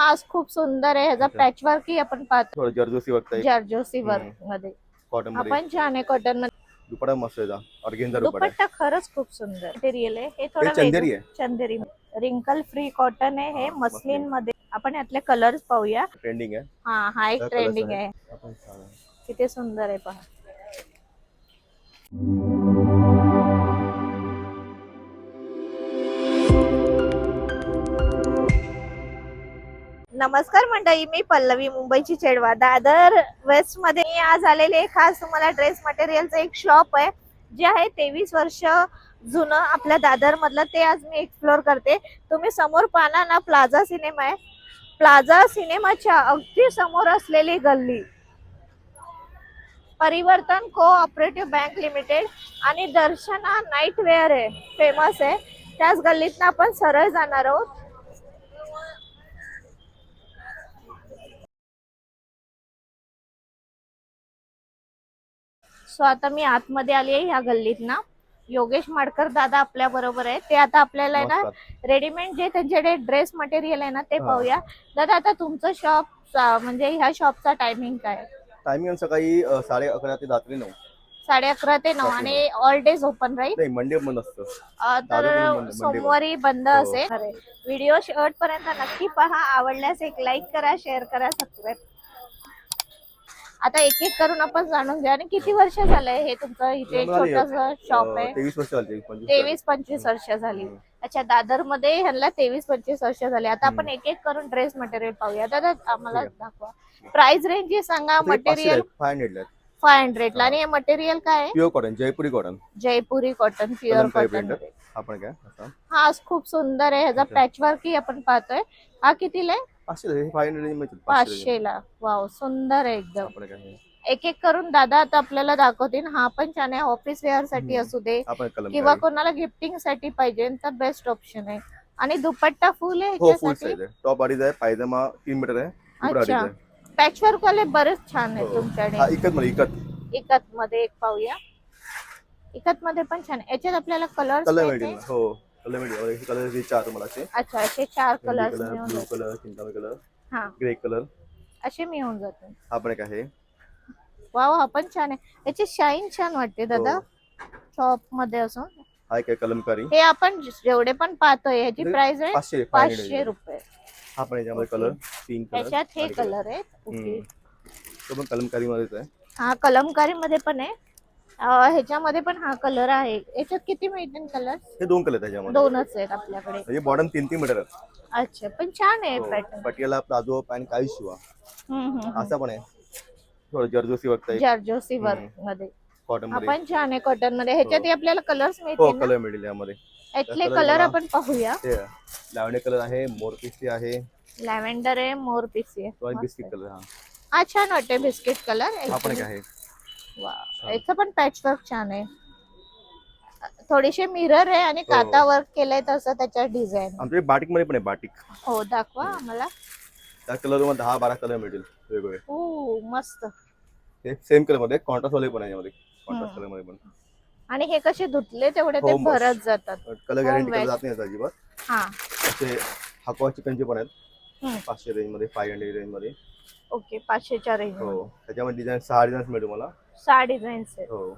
हा खूप सुंदर आहे. ह्याचा. पॅच वर्क ही आपण पाहतो. थोडं जर्जोसी वर्क जर्जोसी वर्कमध्ये. कॉटनमध्ये. आपण छान आहे कॉटनमध्ये. दुपट्टा मस्त आहे ऑर्गेन्झा दुपट्टा आहे. दुपट्टा खरंच खूप सुंदर. मटेरियल आहे. हे थोडं चंदेरी वेगळं- चंदेरी रिंकल फ्री कॉटन आहे. हे मस्लिनमध्ये. आपण यातले कलर्स पाहूया. ट्रेंडिंग आहे. हा हा एक ट्रेंडिंग आहे. आहे. आपण छान आहे. किती सुंदर आहे पहा. नमस्कार मंडळी मी पल्लवी मुंबईची चेडवा. दादर वेस्टमध्ये मी आज आलेले खास तुम्हाला ड्रेस मटेरियलचं एक शॉप आहे जे आहे तेवीस वर्ष जुनं. आपल्या दादर मधलं ते आज मी एक्सप्लोर करते. तुम्ही समोर पाना ना प्लाझा सिनेमा आहे. प्लाझा सिनेमाच्या अगदी समोर असलेली गल्ली. परिवर्तन कोऑपरेटिव्ह बँक लिमिटेड आणि दर्शना नाईट वेअर आहे. फेमस आहे. त्याच गल्लीतनं आपण सरळ जाणार आहोत. सो आता मी आतमध्ये आली आहे ह्या गल्लीत ना. योगेश माडकर दादा आपल्या बरोबर आहे ते आता आपल्याला ना. रेडीमेड जे त्यांच्याकडे ड्रेस मटेरियल आहे ना ते. पाहूया. दादा आता तुमचं शॉप म्हणजे ह्या शॉपचा टायमिंग काय टायमिंग सकाळी साडे अकरा ते रात्री नऊ. साडे अकरा ते नऊ आणि ऑल डेज ओपन राहील नाही मंडे बंद असतं. तर सोमवारी बंद हो. असेल. व्हिडिओ शेवट पर्यंत नक्की पहा. आवडल्यास एक लाईक करा शेअर करा सबस्क्राईब आता एक एक करून आपण जाणून घ्या आणि किती वर्ष झालंय हे तुमचं? इथे हे, छोटस शॉप आहे. तेवीस वर्ष झाली तेवीस पंचवीस वर्ष झाली. अच्छा दादरमध्ये ह्यांना तेवीस पंचवीस वर्ष झाली. आता आपण. एक एक करून ड्रेस मटेरियल पाहूया. दादा आम्हाला दाखवा. प्राइस रेंज जी सांगा material five hundred five hundred ला आणि हे मटेरियल काय आहे? Pure cotton Jaipuri cotton Jaipuri cotton pure cotton. आपण काय हा खूप सुंदर आहे. ह्याचा अच्छा. पॅच वर्क ही आपण पाहतोय. हा कितीला आहे? पाचशे ला वाव सुंदर आहे एकदम. हे. एक एक करून दादा आता आपल्याला दाखवतील. हा पण छान आहे. ऑफिस वेअरसाठी. असू दे किंवा कोणाला गिफ्टिंगसाठी पाहिजे तर बेस्ट ऑप्शन आहे. आणि दुपट्टा फुल आहे हो टॉप अडीच आहे पायजमा तीन मीटर आहे. अच्छा. आहे पॅच वर्क वाले बरेच छान आहे हो. तुमच्याकडे. हा इकत मध्ये इकत. इकत मध्ये एक पाहूया. इकत मध्ये पण छान आहे. याच्यात आपल्याला कलर हो. कलर हे चार तुम्हाला असे अच्छा असे चार colour blue. Colour Chintamani colour हा. Grey colour. असे मिळून जातात. हा पण एक आहे. वाव हा पण छान आहे. याची शाईन छान वाटते दादा. हो. शॉपमध्ये असून. हा कलमकारी. हे आपण जेवढे पण पाहतोय ह्याची म्हणजे प्राइस आहे पाचशे रुपये. हा पण याच्यामध्ये कलर पिंक कलर त्याच्यात हे कलर आहेत. ओके हम्म. तो पण कलमकारी मध्येच आहे. हा कलमकारी मध्ये पण आहे. ह्याच्यामध्ये पण हा कलर आहे. याच्यात किती मिळतील कलर हे दोन कलर त्याच्यामध्ये दोनच आहेत आपल्याकडे. म्हणजे बॉटम तीन तीन मीटर अच्छा पण छान आहे हो. पॅटर्न पटियाला प्लाझो पॅन्ट काही शिवा. असा पण आहे. थोडं जर्जोसी वर्क टाईप जर्जोसी वर्कमध्ये. कॉटन हा मध्ये. पण छान आहे कॉटनमध्ये. ह्याच्यात आपल्याला कलर्स हो मिळतील ना? कलर मिळेल यामध्ये. यातले कलर आपण पाहूया. ते लावणे कलर आहे मोरपिसी आहे. लॅव्हेंडर आहे मोर पिसी आहे. बिस्किट. कलर हा. हा छान वाटते बिस्किट कलर हा पण एक आहे. याचं पण पॅच वर्क छान आहे. थोडेसे मिरर आहे आणि हो. काता वर्क केलंय तसं त्याच्या डिझाईन आमच्याकडे बाटिकमध्ये पण आहे बाटिक. हो दाखवा आम्हाला. त्या कलरमध्ये दहा बारा कलर मिळतील वेगवेगळे. हो मस्त. हे सेम कलरमध्ये कॉन्ट्रास्ट वाले पण आहे यामध्ये. कॉन्ट्रास्ट. कलरमध्ये पण. आणि हे कसे धुतले तेवढे ते हो. भरत जातात. Colour guarantee colour. जात नाही याचा अजिबात. हा. असे हाकवा चिकनचे पण आहेत. पाचशे रेंजमध्ये फाय हंड्रेड रेंजमध्ये. ओके पाचशेच्या रेंज हो त्याच्यामध्ये डिझाईन सहा डिझाईन मिळेल मला सहा डिझाईन्स आहेत. हो.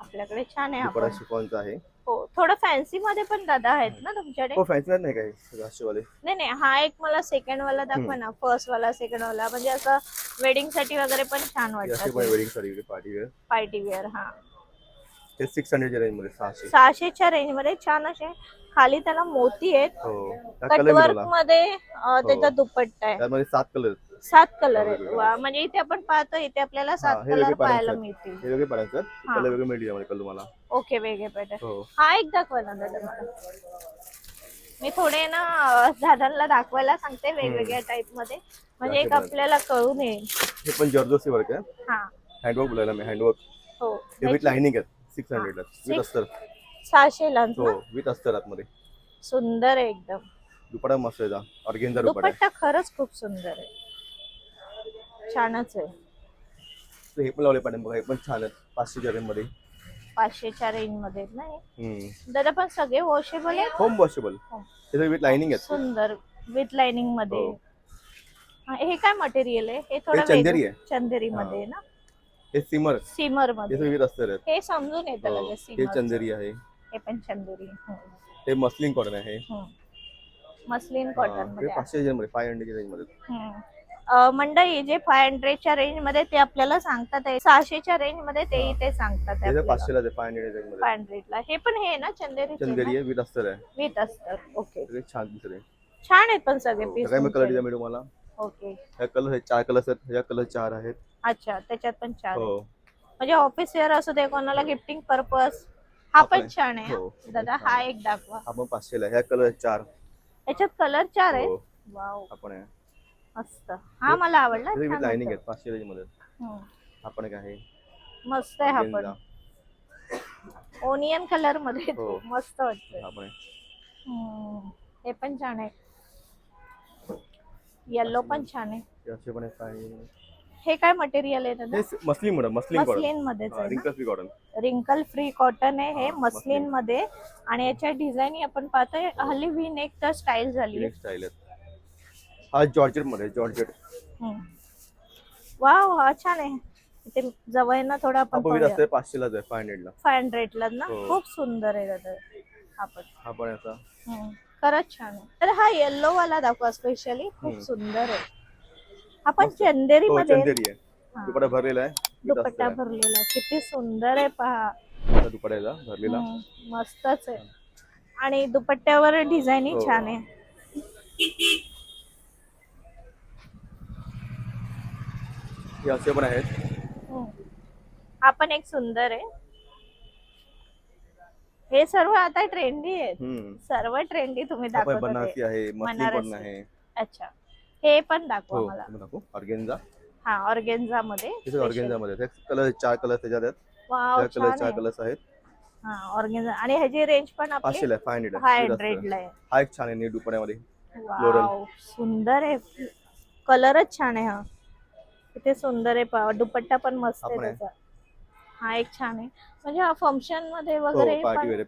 आपल्याकडे छान आहे दुपट्टा आपण. शिफॉनचा आहे. हो थोडं फॅन्सी मध्ये पण दादा आहेत ना तुमच्याकडे? हो फॅन्सी नाही काही राष्ट्रवाले नाही नाही हा एक मला सेकंड वाला दाखवा ना फर्स्ट वाला सेकंड वाला म्हणजे असं वेडिंगसाठी वगैरे पण छान असे वाटतात. पण वेडिंगसाठी पार्टी वेअर पार्टी वेअर हा. ते सिक्स हंड्रेडच्या रेंजमध्ये सहाशे. सहाशेच्या रेंजमध्ये छान असे खाली त्याला मोती आहेत. हो कलर कटवर्क मिळाला. मध्ये अं, त्याचा दुपट्टा आहे. त्यामध्ये सात कलर सात कलर आहेत. वा म्हणजे इथे आपण पाहतो इथे आपल्याला सात कलर पाहायला मिळतील. हे वेगळे पॅटर्न हा. कलर वेगळे मिळतील यामध्ये कलर मला ओके वेगळे पॅटर्न हो. हा एक दाखवा ना दादा मला मी थोडे ना अं, दादांना दाखवायला सांगते वेगवेगळ्या टाइपमध्ये म्हणजे एक आपल्याला कळून येईल हे पण जर्जोसी वर्क आहे. हा. हँडवर्क बोलायला मी हँडवर्क हो. हे विथ लाइनिंग आहे सिक्स हंड्रेडला विथ Six- अस्तर. सहाशे लांच हो विथ अस्तर आतमध्ये. सुंदर आहे एकदम. दुपट्टा मस्त आहे ऑर्गेन्झा दुपट्टा. दुपट्टा खरंच खूप सुंदर आहे. छानच आहे. हे पण लावले पॅटर्न बघा हे पण छान आहेत. पाचशेच्या मध्ये. पाचशेच्या रेंजमध्ये नाही. दादा पण सगळे वॉशेबल आहेत? होम वॉशेबल हो. त्याचं विथ लाइनिंग आहेत. सुंदर. विथ लाइनिंगमध्ये. हो. हा, हे काय मटेरियल आहे? हे थोडं चंदेरी वेगळं- चंदेरी मध्ये आहे ना? हे सिमर सिमर हे मध्ये. आहेत. हे समजून येतं हो, लगेच हे सिमर चंदेरी आहे. हे पण चंदेरी. हम्म, हे मस्लिन कॉटन आहे. मस्लिन हा, कॉटन हे मध्ये आहे. पाचशे मध्ये फाय हंड्रेड रेंजमध्ये. हम्म. मंडळी जे फाय हंड्रेडच्या रेंजमध्ये ते आपल्याला सांगतात आहे. सहाशेच्या रेंजमध्ये ते इथे सांगतात हे पाचशेला आहे फाय हंड्रेड फाय हंड्रेडला हे पण हे ना चंदेरी चंदेरी आहे विथ अस्तर आहे. विथ असतात ओके सगळे छान आहे छान आहेत पण सगळे पीस कलर दिला मी तुम्हाला ओके ह्या कलर आहेत चार कलर आहेत ह्या कलर चार आहेत. अच्छा त्याच्यात पण छान आहे. हो म्हणजे ऑफिस वेअर असू दे कोणाला गिफ्टिंग पर्पज हा पण छान आहे हो, हा. दादा हा आहे. एक दाखवा. आपण पाचशेला आहे. ह्या कलर आहेत चार. याच्यात कलर चार आहे हो. वाव आपण आहे. मस्त. हा मला आवडला. विथ वाटतं. आहेत पाचशे रेंजमध्ये. आपण एक आहे. मस्त आहे हा पण. ओनियन कलरमध्ये. हो. मस्त वाटतं आपण आहे. हम्म. हे पण छान आहे. येल्लो पण छान आहे. हे असे पण आहेत आणि हे काय मटेरियल आहे दादा? हे मस्लिन मॅडम मस्लिन मस्लिन मध्येच आहे रिंकल फ्री कॉटन ना रिंकल फ्री कॉटन आहे हे हा, मस्लिन मस्लिन. मध्ये. आणि याच्या डिझाईन आपण पाहतोय. हल्ली व्ही नेक तर स्टाईल झाली. एक स्टाईल आहेत हा जॉर्जेटमध्ये जॉर्जेट. वाव हा छान आहे. इथे जवळ ना थोडं आपण आपण असते पाचशेलाच आहे फाय हंड्रेडला फाय हंड्रेडला ना? हो. खूप सुंदर आहे दादा. हा पण. हा पण हम्म. खरंच छान आहे. तर हा येल्लो वाला दाखवा स्पेशली खूप हम्म. सुंदर आहे. आपण. चंदेरी हो मध्ये चंदेरी आहे. दुपट्टा भरलेला आहे. दुपट्टा भरलेला किती सुंदर आहे पहा. दुपट्ट्याला भरलेला. हम्म, मस्तच आहे. आणि दुपट्ट्यावर डिझाईन हो. छान आहे. हे असे पण आहेत. हम्म. हा पण एक सुंदर आहे. हे सर्व आता ट्रेंडी आहेत. हम्म. सर्व ट्रेंडी तुम्ही हा पण दाखवत होते बनारसी आहे पण बनारसी. आहे. अच्छा. हे पण दाखवा हो मला. तुम्ही दाखवू. ऑर्गेन्झा. हा ऑर्गेन्झा मध्ये हे ऑर्गेन्झा मध्ये कलर चार कलर त्याच्यात आहेत. वाव त्या कलर चार आहे. कलर्स आहेत. हा ऑर्गेन्झा. आणि ह्याची रेंज पण आपली पाचशेला आहे फाय हंड्रेड फाय आहे. हा एक छान आहे नीट दुपट्यामध्ये वाव सुंदर आहे. कलरच छान आहे हा. किती सुंदर आहे. दुपट्टा पण मस्त आहे. त्याचा. हा एक छान आहे. म्हणजे हा फंक्शनमध्ये हो वगैरे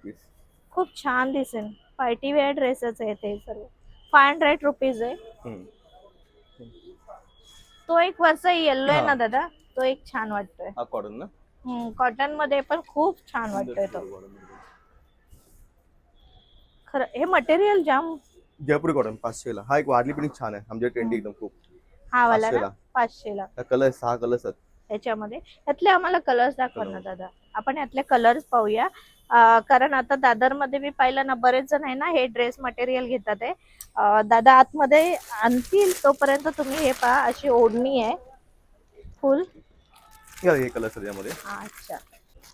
खूप छान दिसेल. पार्टी वेअर ड्रेसच आहे ते सर्व. फाय हंड्रेड रुपीज आहे. तो एक वरचा येल्लो आहे ना. दादा? तो एक छान वाटतोय. हा कॉटन ना? कॉटनमध्ये पण खूप छान वाटतोय तो. खरं हे मटेरियल जाम जयपुरी कॉटन पाचशेला. हा एक वारली पण छान आहे. आमच्या ट्रेंडी एकदम खूप. हा वाला ना? पाचशेला. पाचशेला. कलर सहा कलर्स आहेत. याच्यामध्ये यातले आम्हाला कलर्स दाखवा ना. दादा. आपण यातले कलर्स पाहूया. अं, कारण आता दादरमध्ये मी पाहिलं ना बरेच जण आहे ना हे ड्रेस मटेरियल घेतात आहे अं, दादा आतमध्ये आणतील तोपर्यंत तुम्ही हे पहा अशी ओढणी आहे. फुल हे हे कलर्स आहेत यामध्ये. अच्छा.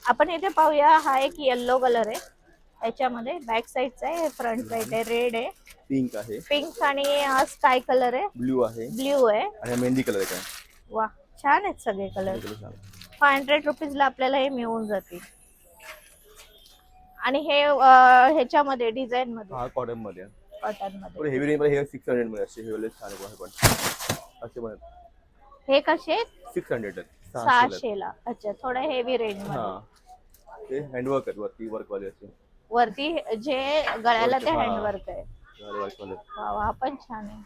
आपण इथे पाहूया हा एक येल्लो कलर आहे. याच्यामध्ये बॅक साईडचा आहे फ्रंट साईड आहे रेड आहे. पिंक आहे. पिंक आणि स्काय कलर आहे. ब्ल्यू आहे. ब्ल्यू आहे. आणि हा मेहंदी कलर आहे काय वा छान आहेत सगळे कलर. हे छान. फाय हंड्रेड रुपीजला आपल्याला हे मिळून जातील. आणि हे अं, ह्याच्यामध्ये डिझाईन मध्ये हा कॉटनमध्ये कॉटनमध्ये थोडे हेवी रेंजमध्ये हे सिक्स हंड्रेडमध्ये असे छान आहे पण. असे पण हे कसे? सिक्स हंड्रेड आहेत. आहेत. सहाशेला अच्छा थोडं हेवी रेंजमध्ये हा. ते हँडवर्क आहेत वरती वर्क वाले असे. वरती जे गळ्याला ते हा. हँडवर्क आहे. हा पण छान आहे.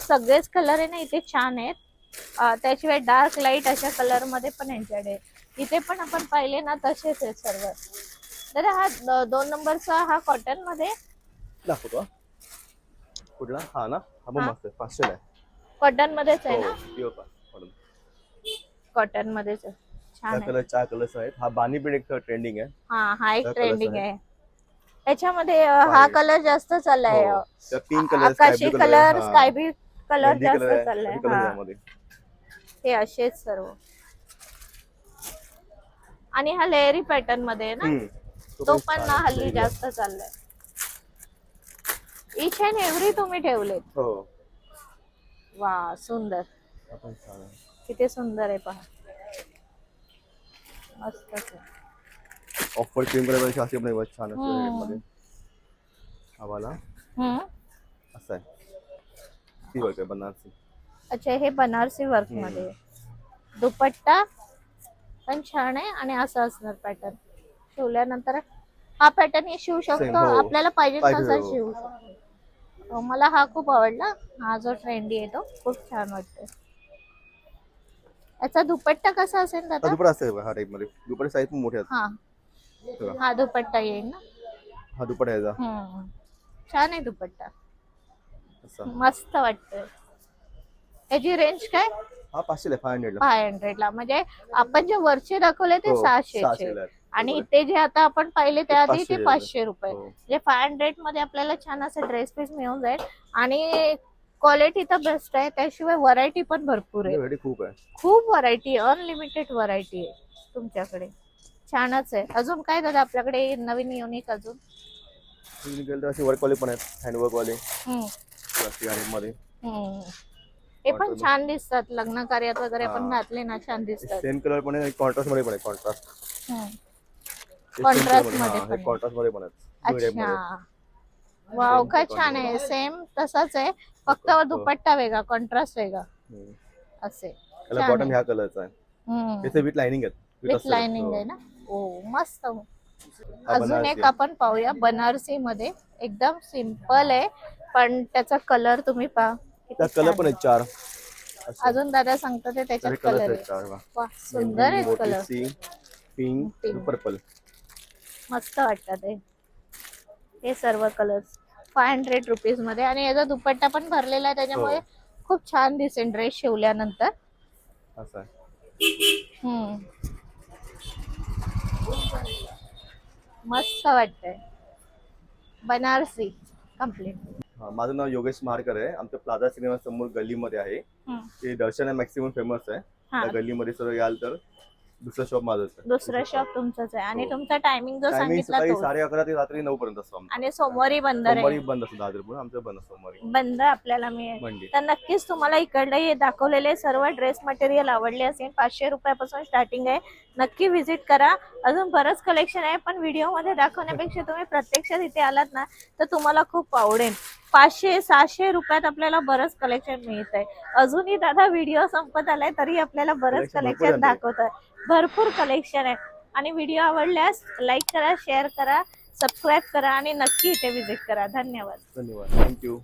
सगळेच कलर आहे ना इथे छान आहेत. त्याशिवाय डार्क लाइट अशा कलरमध्ये पण यांच्याकडे इथे पण आपण पाहिले ना तसेच आहेत सर्व. तर हा दोन नंबरचा हा कॉटनमध्ये? दाखवतो. कुठला? हा ना? हा पण. मस्त आहे. आहे. कॉटन मध्येच आहे ना? हो cotton. कॉटन मध्येच आहे. छान आहे. कलर चार कलर्स आहेत हा बानी पण एक ट्रेंडिंग आहे. हा हा एक ट्रेंडिंग आहे. अं, हा. कलर जास्त चाललाय हो. त्या पिंक कलर आकाशी कलर स्काय ब्लू कलर जास्त चाललाय हा. असेच सर्व आणि हा लेअरी पॅटर्नमध्ये ना. तो पण ना. हल्ली जास्त चाललाय इच अँड एव्हरी तुम्ही ठेवलेत हो वा सुंदर. किती सुंदर आहे पहा मस्तच आहे ऑफर क्रीम कलर पण आहे, छान. असते मध्ये. हा? वाला. असा आहे. ती वर्क आहे बनारसी. अच्छा हे बनारसी वर्क. मध्ये. दुपट्टा पण छान आहे आणि असं असणार पॅटर्न शिवल्यानंतर हा पॅटर्न हे शिवू शकतो. हो. आपल्याला पाहिजे तसा हो. शिवू शकतो. मला हा खूप आवडला. हा जो ट्रेंडी आहे तो खूप छान वाटतोय. याचा दुपट्टा कसा असेल हा दादा? दुपट्टा हा मध्ये. साईज पण मोठे आहेत हा दुपट्टा येईल ना? हा दुपट्टा याचा हम्म. छान आहे दुपट्टा. असा. मस्त वाटतोय. याची रेंज काय? हा फाय हंड्रेडला फाय हंड्रेड ला. म्हणजे आपण जे वरचे दाखवले ते हो, सहाशेचे. सहाशेला. आणि बरोबर. ते जे आता आपण पाहिले त्याआधी ते 500 पाचशे रुपये. हो. म्हणजे फाय हंड्रेडमध्ये आपल्याला छान असे ड्रेस पीस मिळून जाईल. आणि क्वालिटी तर बेस्ट आहे. त्याशिवाय व्हरायटी पण भरपूर आहे. व्हरायटी खूप आहे. खूप व्हरायटी अनलिमिटेड व्हरायटी आहे तुमच्याकडे. छानच आहे अजून काय दादा आपल्याकडे नवीन युनिक अजून असे वर्क वाले पण आहेत हँडवर्क वाले मध्ये. हे पण. छान दिसतात लग्न कार्यात वगैरे आपण. घातले ना छान दिसतात सेम कलर पण आहे कॉन्ट्रास्टमध्ये पण आहे कॉन्ट्रास्ट. Contrast मध्ये आहे. कॉन्ट्रास्टमध्ये पण. अच्छा वाव काय छान आहे सेम तसाच आहे फक्त हो. दुपट्टा वेगळा कॉन्ट्रास्ट वेगळा. असे बॉटम आहे. ह्या कलरचा आहे with lining With with. Lining. आहे ना ओ मस्त हा अजून एक आहे. आपण पाहूया बनारसी मध्ये एकदम सिंपल आहे पण त्याचा कलर तुम्ही पहा किती कलर पण आहे. आहेत चार. अजून दादा सांगतो ते त्याच्यात त्याचे कलर कलर आहेत आहे चार बघा. वा सुंदर आहेत कलर पिंक Pink. पर्पल मस्त वाटतात ते हे सर्व कलर्स फाय हंड्रेड रुपीजमध्ये आणि याचा दुपट्टा पण भरलेला आहे त्याच्यामुळे हो. खूप छान दिसेल ड्रेस शिवल्यानंतर असं आहे हम्म. मस्त वाटतंय. बनारसी कंप्लीट हा, माझं नाव योगेश महारकर आहे. आमच्या प्लाझा सिनेमा समोर गल्लीमध्ये आहे. ते दर्शन आहे मॅक्सिमम फेमस आहे. हा. त्या गल्लीमध्ये जर याल तर दुसरं शॉप माझंच आहे. दुसरं शॉप तुमचंच आहे. आणि हो. तुमचा टायमिंग जो टायमिंग सांगितला सकाळी तो. साडे अकरा ते रात्री नऊ पर्यंत असतो आमचं. आणि सोमवारी बंद सोमवारी राहील बंद असतो पण आमचं बंद असतो सोमवारी. बंद आपल्याला मिळेल. मंडे. तर नक्कीच तुम्हाला इकडले हे दाखवलेले सर्व ड्रेस मटेरियल आवडले असेल पाचशे रुपयापासून स्टार्टिंग आहे. नक्की व्हिजिट करा. अजून बरंच कलेक्शन आहे पण व्हिडिओमध्ये दाखवण्यापेक्षा तुम्ही प्रत्यक्षात इथे आलात ना तर तुम्हाला खूप आवडेल. पाचशे सहाशे रुपयात आपल्याला बरंच कलेक्शन मिळत आहे अजूनही दादा व्हिडिओ संपत आलाय तरी आपल्याला बरंच Collection भरपूर कलेक्शन. दाखवत आहे भरपूर कलेक्शन आहे. आणि व्हिडिओ आवडल्यास लाईक करा शेअर करा सबस्क्राईब करा आणि नक्की इथे व्हिजिट करा. धन्यवाद. धन्यवाद. थँक्यू